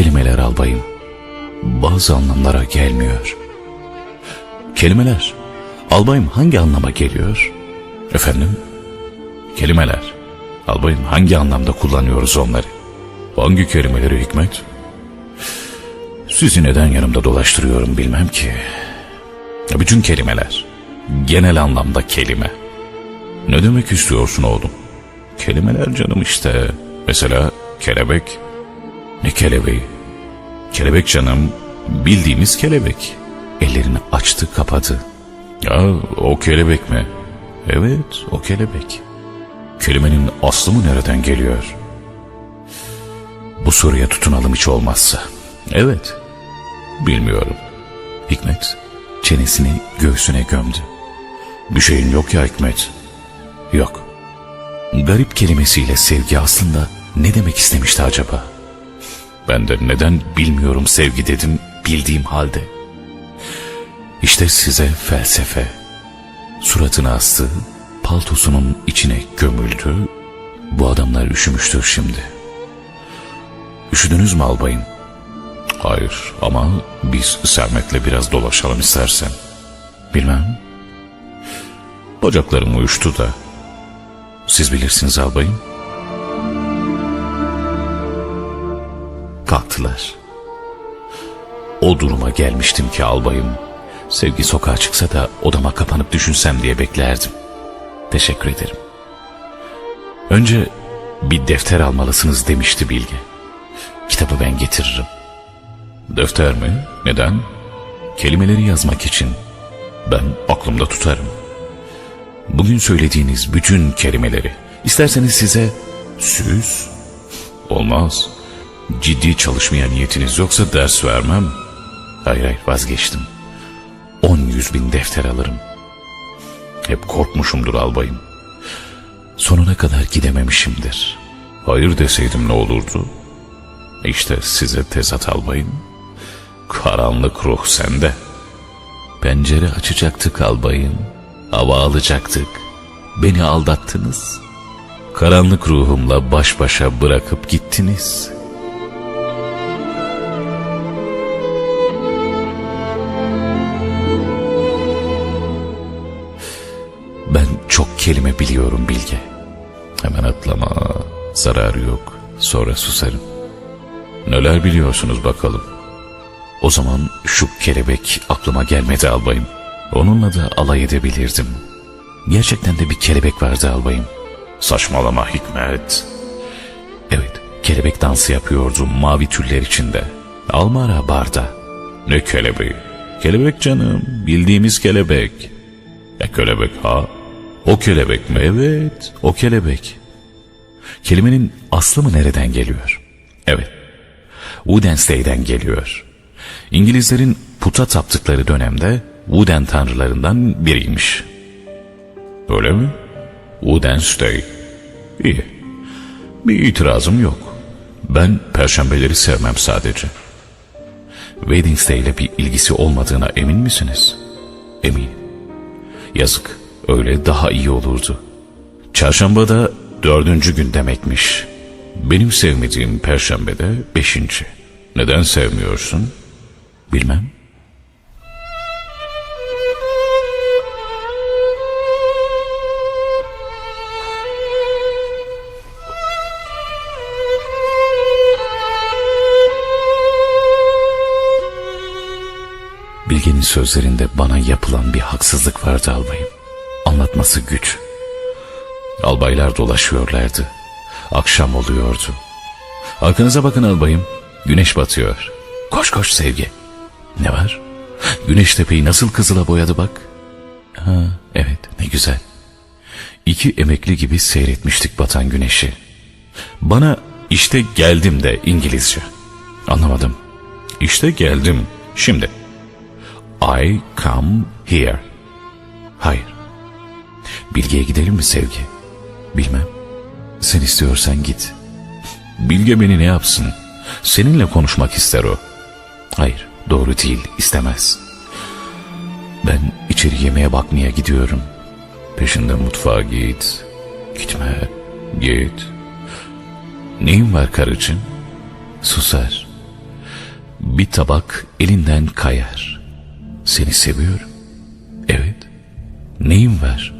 Kelimeler albayım bazı anlamlara gelmiyor. Kelimeler albayım hangi anlama geliyor? Efendim? Kelimeler albayım hangi anlamda kullanıyoruz onları? Hangi kelimeleri hikmet? Sizi neden yanımda dolaştırıyorum bilmem ki. Bütün kelimeler. Genel anlamda kelime. Ne demek istiyorsun oğlum? Kelimeler canım işte. Mesela kelebek. Ne kelebeği? Kelebek canım. Bildiğimiz kelebek. Ellerini açtı kapadı. Ya o kelebek mi? Evet o kelebek. Kelimenin aslı mı nereden geliyor? Bu soruya tutunalım hiç olmazsa. Evet. Bilmiyorum. Hikmet çenesini göğsüne gömdü. Bir şeyin yok ya Hikmet. Yok. Garip kelimesiyle sevgi aslında ne demek istemişti acaba? Ben de neden bilmiyorum sevgi dedim bildiğim halde. İşte size felsefe. Suratını astı, paltosunun içine gömüldü. Bu adamlar üşümüştür şimdi. Üşüdünüz mü albayım? Hayır ama biz Sermet'le biraz dolaşalım istersen. Bilmem. Bacaklarım uyuştu da. Siz bilirsiniz albayım. Kalktılar. O duruma gelmiştim ki albayım. Sevgi sokağa çıksa da odama kapanıp düşünsem diye beklerdim. Teşekkür ederim. Önce bir defter almalısınız demişti Bilge. Kitabı ben getiririm. Defter mi? Neden? Kelimeleri yazmak için. Ben aklımda tutarım. Bugün söylediğiniz bütün kelimeleri. İsterseniz size süs. Olmaz. Ciddi çalışmaya niyetiniz yoksa ders vermem. Hayır hayır vazgeçtim. On yüz bin defter alırım. Hep korkmuşumdur albayım. Sonuna kadar gidememişimdir. Hayır deseydim ne olurdu? İşte size tezat albayım. Karanlık ruh sende. Pencere açacaktık albayım. Hava alacaktık. Beni aldattınız. Karanlık ruhumla baş başa bırakıp gittiniz. Kelime biliyorum Bilge. Hemen atlama. Zararı yok. Sonra susarım. Neler biliyorsunuz bakalım. O zaman şu kelebek aklıma gelmedi albayım. Onunla da alay edebilirdim. Gerçekten de bir kelebek vardı albayım. Saçmalama Hikmet. Evet, kelebek dansı yapıyordu mavi tüller içinde. Almara barda. Ne kelebeği? Kelebek canım, bildiğimiz kelebek. Ya kelebek ha? O kelebek mi? Evet, o kelebek. Kelimenin aslı mı nereden geliyor? Evet, Wednesday'den geliyor. İngilizlerin puta taptıkları dönemde Wooden tanrılarından biriymiş. Öyle mi? Wednesday. İyi. Bir itirazım yok. Ben perşembeleri sevmem sadece. Wednesday ile bir ilgisi olmadığına emin misiniz? Eminim. Yazık. Öyle daha iyi olurdu. Çarşamba da dördüncü gün demekmiş. Benim sevmediğim perşembe de beşinci. Neden sevmiyorsun? Bilmem. Bilge'nin sözlerinde bana yapılan bir haksızlık vardı albayım. Anlatması güç. Albaylar dolaşıyorlardı. Akşam oluyordu. Arkanıza bakın albayım. Güneş batıyor. Koş koş sevgi. Ne var? Güneş tepeyi nasıl kızıla boyadı bak. Ha, evet ne güzel. İki emekli gibi seyretmiştik batan güneşi. Bana işte geldim de İngilizce. Anlamadım. İşte geldim. Şimdi. I come here. Hayır. Bilge'ye gidelim mi sevgi? Bilmem. Sen istiyorsan git. Bilge beni ne yapsın? Seninle konuşmak ister o. Hayır, doğru değil, istemez. Ben içeri yemeğe bakmaya gidiyorum. Peşinde mutfağa git. Gitme, git. Neyin var karıcığım? Susar. bir tabak elinden kayar. Seni seviyorum. Evet. Neyim var?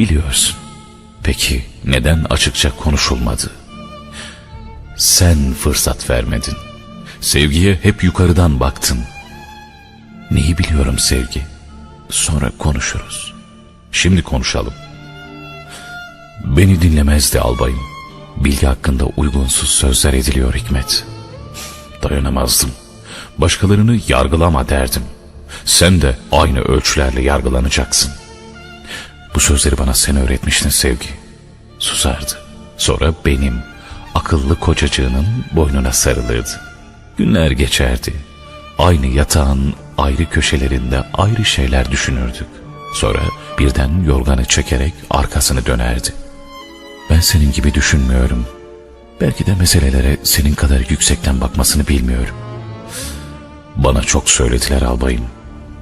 Biliyorsun. Peki neden açıkça konuşulmadı? Sen fırsat vermedin. Sevgiye hep yukarıdan baktın. Neyi biliyorum sevgi? Sonra konuşuruz. Şimdi konuşalım. Beni dinlemezdi albayım. Bilgi hakkında uygunsuz sözler ediliyor Hikmet. Dayanamazdım. Başkalarını yargılama derdim. Sen de aynı ölçülerle yargılanacaksın. Bu sözleri bana sen öğretmiştin sevgi. Susardı. Sonra benim akıllı kocacığının boynuna sarılırdı. Günler geçerdi. Aynı yatağın ayrı köşelerinde ayrı şeyler düşünürdük. Sonra birden yorganı çekerek arkasını dönerdi. Ben senin gibi düşünmüyorum. Belki de meselelere senin kadar yüksekten bakmasını bilmiyorum. Bana çok söylediler albayım.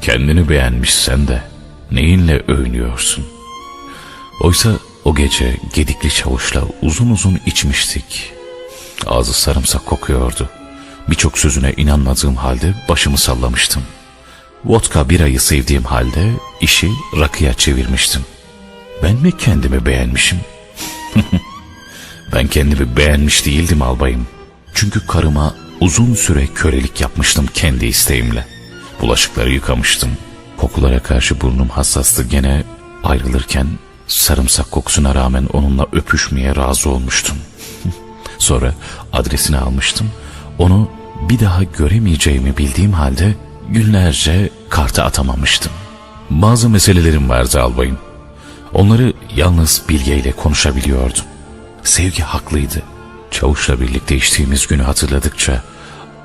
Kendini beğenmişsen de neyinle övünüyorsun? Oysa o gece gedikli çavuşla uzun uzun içmiştik. Ağzı sarımsak kokuyordu. Birçok sözüne inanmadığım halde başımı sallamıştım. Vodka birayı sevdiğim halde işi rakıya çevirmiştim. Ben mi kendimi beğenmişim? ben kendimi beğenmiş değildim albayım. Çünkü karıma uzun süre kölelik yapmıştım kendi isteğimle. Bulaşıkları yıkamıştım. Kokulara karşı burnum hassastı gene ayrılırken sarımsak kokusuna rağmen onunla öpüşmeye razı olmuştum. Sonra adresini almıştım. Onu bir daha göremeyeceğimi bildiğim halde günlerce karta atamamıştım. Bazı meselelerim vardı albayım. Onları yalnız bilgeyle konuşabiliyordum. Sevgi haklıydı. Çavuşla birlikte içtiğimiz günü hatırladıkça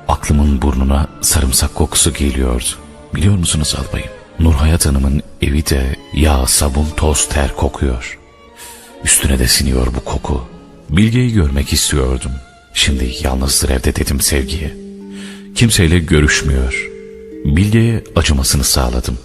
aklımın burnuna sarımsak kokusu geliyordu. Biliyor musunuz albayım? Nurhayat Hanım'ın evi de yağ, sabun, toz, ter kokuyor. Üstüne de siniyor bu koku. Bilge'yi görmek istiyordum. Şimdi yalnızdır evde dedim sevgiye. Kimseyle görüşmüyor. Bilge'ye acımasını sağladım.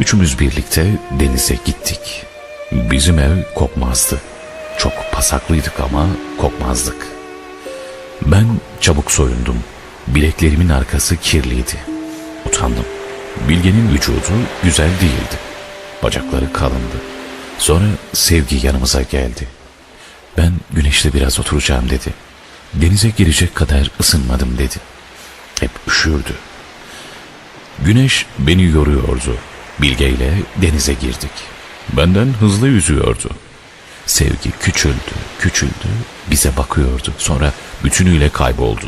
Üçümüz birlikte denize gittik. Bizim ev kokmazdı. Çok pasaklıydık ama kokmazdık. Ben çabuk soyundum. Bileklerimin arkası kirliydi. Utandım. Bilge'nin vücudu güzel değildi. Bacakları kalındı. Sonra Sevgi yanımıza geldi. Ben güneşte biraz oturacağım dedi. Denize girecek kadar ısınmadım dedi. Hep üşürdü. Güneş beni yoruyordu. Bilge ile denize girdik. Benden hızlı yüzüyordu. Sevgi küçüldü, küçüldü, bize bakıyordu. Sonra bütünüyle kayboldu.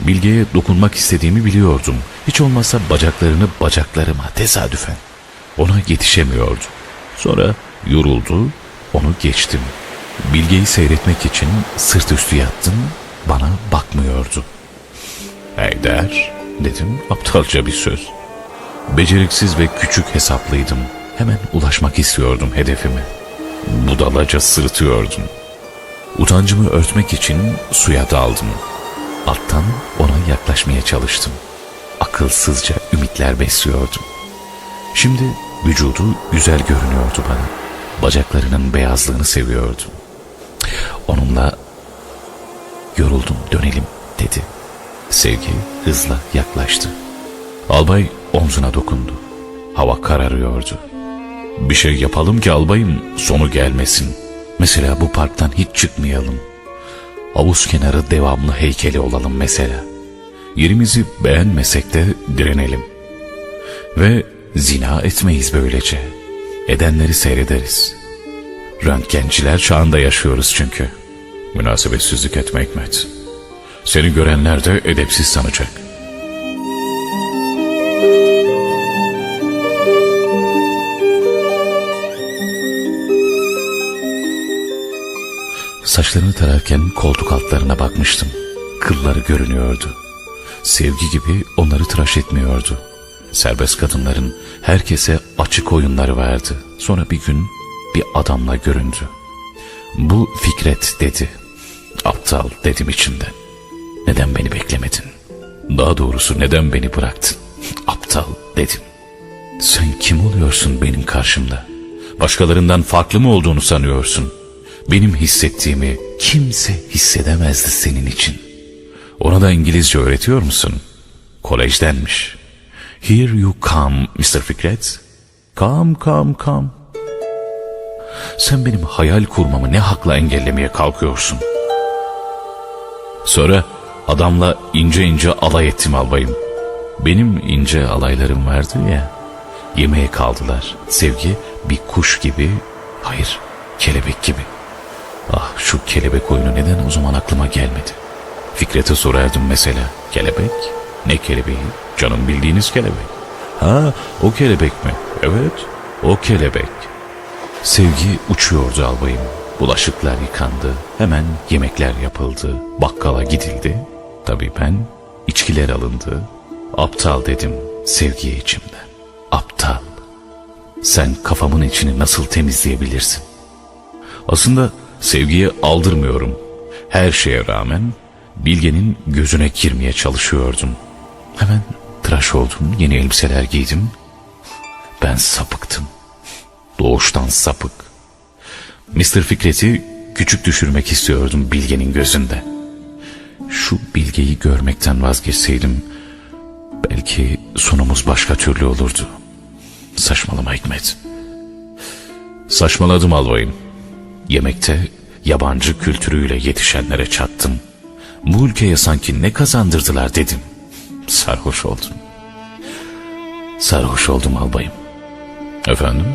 Bilge'ye dokunmak istediğimi biliyordum. Hiç olmazsa bacaklarını bacaklarıma tesadüfen. Ona yetişemiyordu. Sonra yoruldu, onu geçtim. Bilge'yi seyretmek için sırt üstü yattım, bana bakmıyordu. Eyder, dedim aptalca bir söz. Beceriksiz ve küçük hesaplıydım. Hemen ulaşmak istiyordum hedefime. Budalaca sırıtıyordum. Utancımı örtmek için suya daldım. Alttan ona yaklaşmaya çalıştım. Akılsızca ümitler besliyordum. Şimdi vücudu güzel görünüyordu bana. Bacaklarının beyazlığını seviyordum. Onunla yoruldum dönelim dedi. Sevgi hızla yaklaştı. Albay omzuna dokundu. Hava kararıyordu. Bir şey yapalım ki albayım sonu gelmesin. Mesela bu parktan hiç çıkmayalım. Havuz kenarı devamlı heykeli olalım mesela. Yerimizi beğenmesek de direnelim. Ve zina etmeyiz böylece. Edenleri seyrederiz. Röntgenciler çağında yaşıyoruz çünkü. Münasebetsizlik etme Hikmet. Seni görenler de edepsiz sanacak. Saçlarını tararken koltuk altlarına bakmıştım. Kılları görünüyordu. Sevgi gibi onları tıraş etmiyordu. Serbest kadınların herkese açık oyunları vardı. Sonra bir gün bir adamla göründü. Bu Fikret dedi. Aptal dedim içimden. Neden beni beklemedin? Daha doğrusu neden beni bıraktın? Aptal dedim. Sen kim oluyorsun benim karşımda? Başkalarından farklı mı olduğunu sanıyorsun? Benim hissettiğimi kimse hissedemezdi senin için. Ona da İngilizce öğretiyor musun? Kolejdenmiş. Here you come Mr. Fikret. Come come come. Sen benim hayal kurmamı ne hakla engellemeye kalkıyorsun? Sonra adamla ince ince alay ettim albayım. Benim ince alaylarım vardı ya. Yemeğe kaldılar. Sevgi bir kuş gibi, hayır kelebek gibi. Ah şu kelebek oyunu neden o zaman aklıma gelmedi? Fikret'e sorardım mesela. Kelebek? Ne kelebeği? Canım bildiğiniz kelebek. Ha o kelebek mi? Evet o kelebek. Sevgi uçuyordu albayım. Bulaşıklar yıkandı. Hemen yemekler yapıldı. Bakkala gidildi. Tabii ben içkiler alındı. Aptal dedim sevgiye içimden. Aptal. Sen kafamın içini nasıl temizleyebilirsin? Aslında sevgiye aldırmıyorum. Her şeye rağmen Bilge'nin gözüne girmeye çalışıyordum. Hemen tıraş oldum, yeni elbiseler giydim. Ben sapıktım. Doğuştan sapık. Mr. Fikret'i küçük düşürmek istiyordum Bilge'nin gözünde. Şu Bilge'yi görmekten vazgeçseydim belki sonumuz başka türlü olurdu. Saçmalama Hikmet. Saçmaladım albayım. Yemekte yabancı kültürüyle yetişenlere çattım. Bu ülkeye sanki ne kazandırdılar dedim. Sarhoş oldum. Sarhoş oldum albayım. Efendim?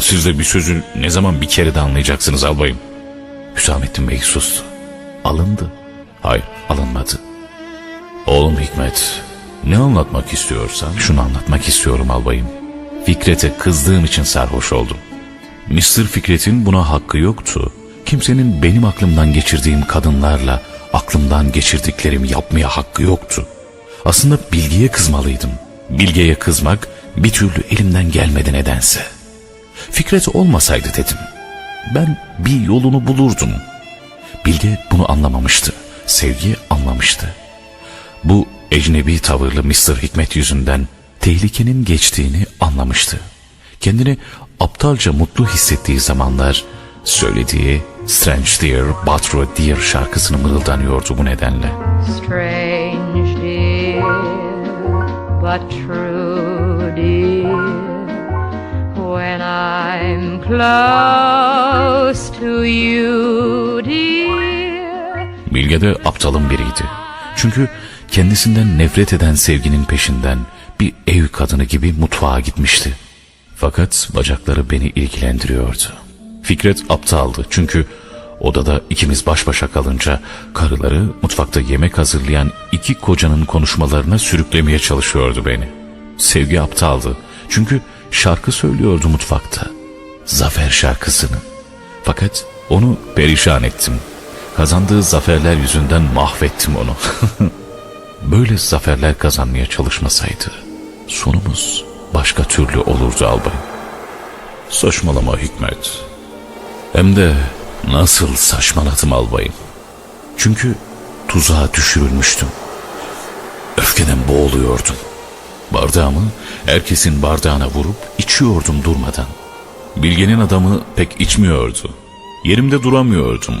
Siz de bir sözü ne zaman bir kere de anlayacaksınız albayım. Hüsamettin Bey sustu. Alındı. Hayır alınmadı. Oğlum Hikmet ne anlatmak istiyorsan şunu anlatmak istiyorum albayım. Fikret'e kızdığım için sarhoş oldum. Mr. Fikret'in buna hakkı yoktu. Kimsenin benim aklımdan geçirdiğim kadınlarla aklımdan geçirdiklerimi yapmaya hakkı yoktu. Aslında Bilge'ye kızmalıydım. Bilge'ye kızmak bir türlü elimden gelmedi nedense. Fikret olmasaydı dedim. Ben bir yolunu bulurdum. Bilge bunu anlamamıştı. Sevgi anlamıştı. Bu ecnebi tavırlı Mr. Hikmet yüzünden tehlikenin geçtiğini anlamıştı. Kendini aptalca mutlu hissettiği zamanlar söylediği Strange Dear, Butro Dear şarkısını mırıldanıyordu bu nedenle. Strange dear, but true dear. When I'm close to you, dear. Bilge de aptalın biriydi. Çünkü kendisinden nefret eden sevginin peşinden bir ev kadını gibi mutfağa gitmişti. Fakat bacakları beni ilgilendiriyordu. Fikret aptaldı çünkü odada ikimiz baş başa kalınca karıları mutfakta yemek hazırlayan iki kocanın konuşmalarına sürüklemeye çalışıyordu beni. Sevgi aptaldı çünkü şarkı söylüyordu mutfakta. Zafer şarkısını. Fakat onu perişan ettim. Kazandığı zaferler yüzünden mahvettim onu. Böyle zaferler kazanmaya çalışmasaydı sonumuz başka türlü olurdu albay. Saçmalama Hikmet. Hem de nasıl saçmaladım albayım. Çünkü tuzağa düşürülmüştüm. Öfkeden boğuluyordum. Bardağımı herkesin bardağına vurup içiyordum durmadan. Bilge'nin adamı pek içmiyordu. Yerimde duramıyordum.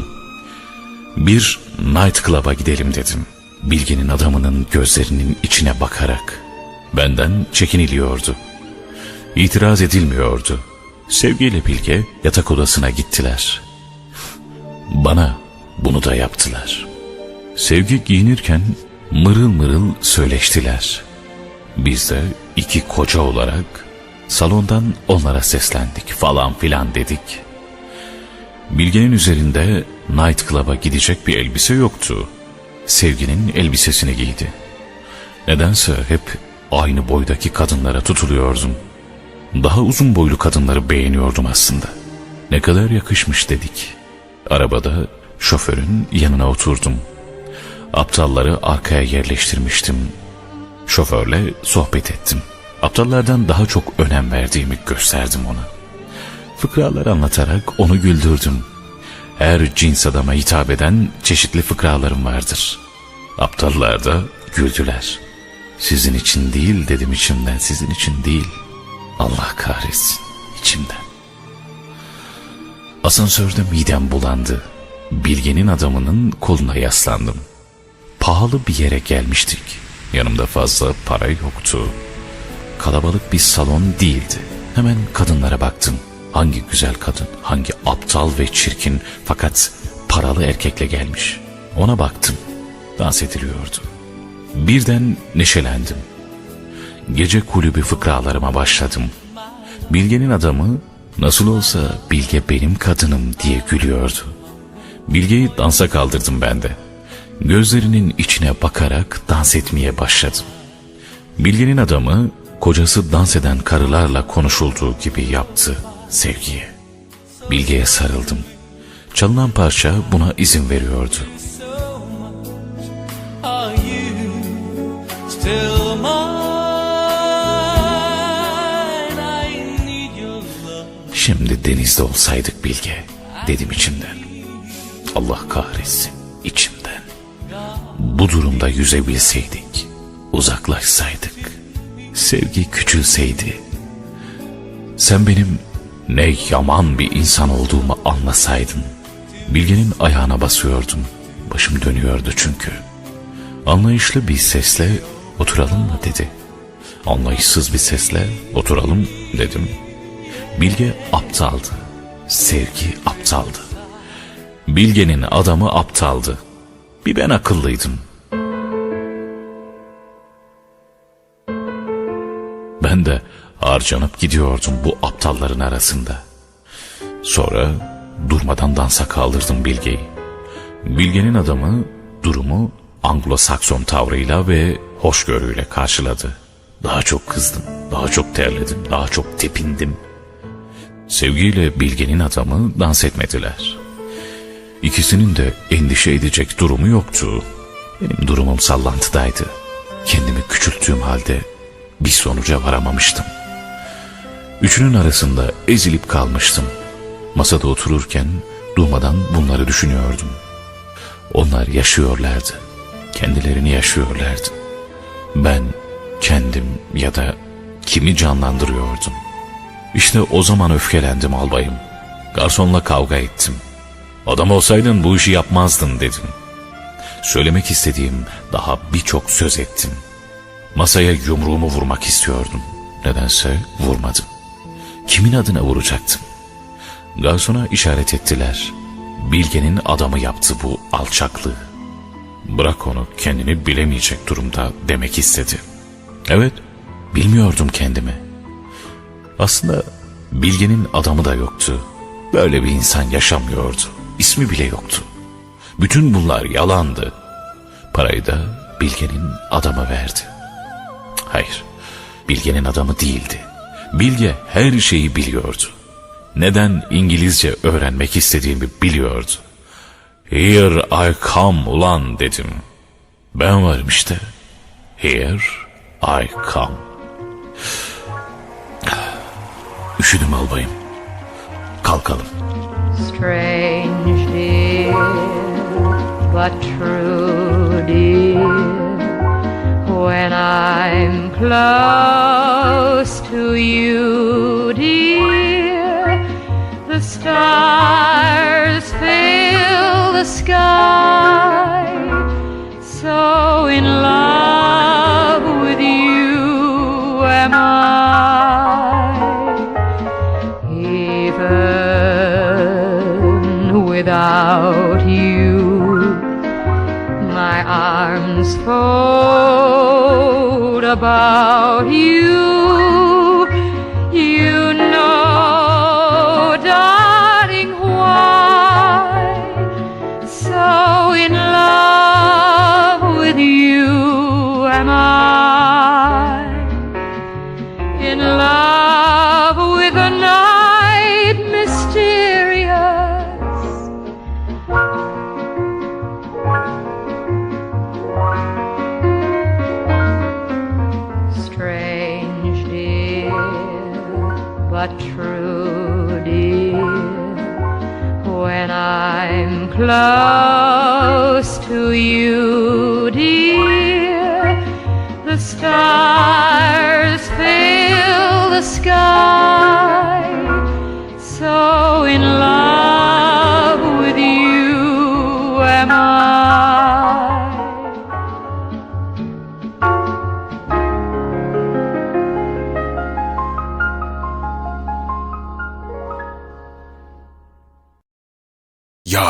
Bir night club'a gidelim dedim. Bilge'nin adamının gözlerinin içine bakarak. Benden çekiniliyordu. İtiraz edilmiyordu. Sevgiyle Bilge yatak odasına gittiler. Bana bunu da yaptılar. Sevgi giyinirken mırıl mırıl söyleştiler. Biz de iki koca olarak salondan onlara seslendik falan filan dedik. Bilge'nin üzerinde night club'a gidecek bir elbise yoktu. Sevginin elbisesini giydi. Nedense hep aynı boydaki kadınlara tutuluyordum. Daha uzun boylu kadınları beğeniyordum aslında. Ne kadar yakışmış dedik. Arabada şoförün yanına oturdum. Aptalları arkaya yerleştirmiştim. Şoförle sohbet ettim. Aptallardan daha çok önem verdiğimi gösterdim ona. Fıkralar anlatarak onu güldürdüm. Her cins adama hitap eden çeşitli fıkralarım vardır. Aptallar da güldüler. Sizin için değil dedim içimden, sizin için değil. Allah kahretsin içimden. Asansörde midem bulandı. Bilge'nin adamının koluna yaslandım. Pahalı bir yere gelmiştik. Yanımda fazla para yoktu. Kalabalık bir salon değildi. Hemen kadınlara baktım. Hangi güzel kadın, hangi aptal ve çirkin fakat paralı erkekle gelmiş. Ona baktım. Dans ediliyordu. Birden neşelendim. Gece kulübü fıkralarıma başladım. Bilge'nin adamı nasıl olsa Bilge benim kadınım diye gülüyordu. Bilge'yi dansa kaldırdım ben de. Gözlerinin içine bakarak dans etmeye başladım. Bilge'nin adamı kocası dans eden karılarla konuşulduğu gibi yaptı sevgiye. Bilge'ye sarıldım. Çalınan parça buna izin veriyordu. Still mine? I need your love. Şimdi denizde olsaydık Bilge dedim içimden. Allah kahretsin içimden. Bu durumda yüzebilseydik, uzaklaşsaydık, sevgi küçülseydi, sen benim ne yaman bir insan olduğumu anlasaydın. Bilge'nin ayağına basıyordum. Başım dönüyordu çünkü. Anlayışlı bir sesle oturalım mı dedi. Anlayışsız bir sesle oturalım dedim. Bilge aptaldı. Sevgi aptaldı. Bilge'nin adamı aptaldı. Bir ben akıllıydım. Ben de harcanıp gidiyordum bu aptalların arasında. Sonra durmadan dansa kaldırdım Bilge'yi. Bilge'nin adamı durumu Anglo-Sakson tavrıyla ve hoşgörüyle karşıladı. Daha çok kızdım, daha çok terledim, daha çok tepindim. Sevgiyle Bilge'nin adamı dans etmediler. İkisinin de endişe edecek durumu yoktu. Benim durumum sallantıdaydı. Kendimi küçülttüğüm halde bir sonuca varamamıştım. Üçünün arasında ezilip kalmıştım. Masada otururken durmadan bunları düşünüyordum. Onlar yaşıyorlardı. Kendilerini yaşıyorlardı. Ben kendim ya da kimi canlandırıyordum. İşte o zaman öfkelendim albayım. Garsonla kavga ettim. Adam olsaydın bu işi yapmazdın dedim. Söylemek istediğim daha birçok söz ettim. Masaya yumruğumu vurmak istiyordum. Nedense vurmadım. Kimin adına vuracaktım? Garsona işaret ettiler. Bilge'nin adamı yaptı bu alçaklığı. Bırak onu kendini bilemeyecek durumda demek istedi. Evet, bilmiyordum kendimi. Aslında Bilge'nin adamı da yoktu. Böyle bir insan yaşamıyordu. İsmi bile yoktu. Bütün bunlar yalandı. Parayı da Bilge'nin adamı verdi. Hayır, Bilge'nin adamı değildi. Bilge her şeyi biliyordu. Neden İngilizce öğrenmek istediğimi biliyordu. Here I come ulan dedim. Ben varım işte. Here I come. Üşüdüm albayım. Kalkalım. Strange, dear, but true, dear. When I'm close to you, dear, the stars the sky. So in love with you am I. Even without you, my arms fold about you. You close to you, dear, the stars fill the sky.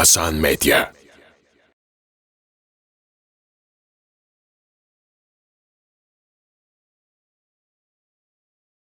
Yasan Medya.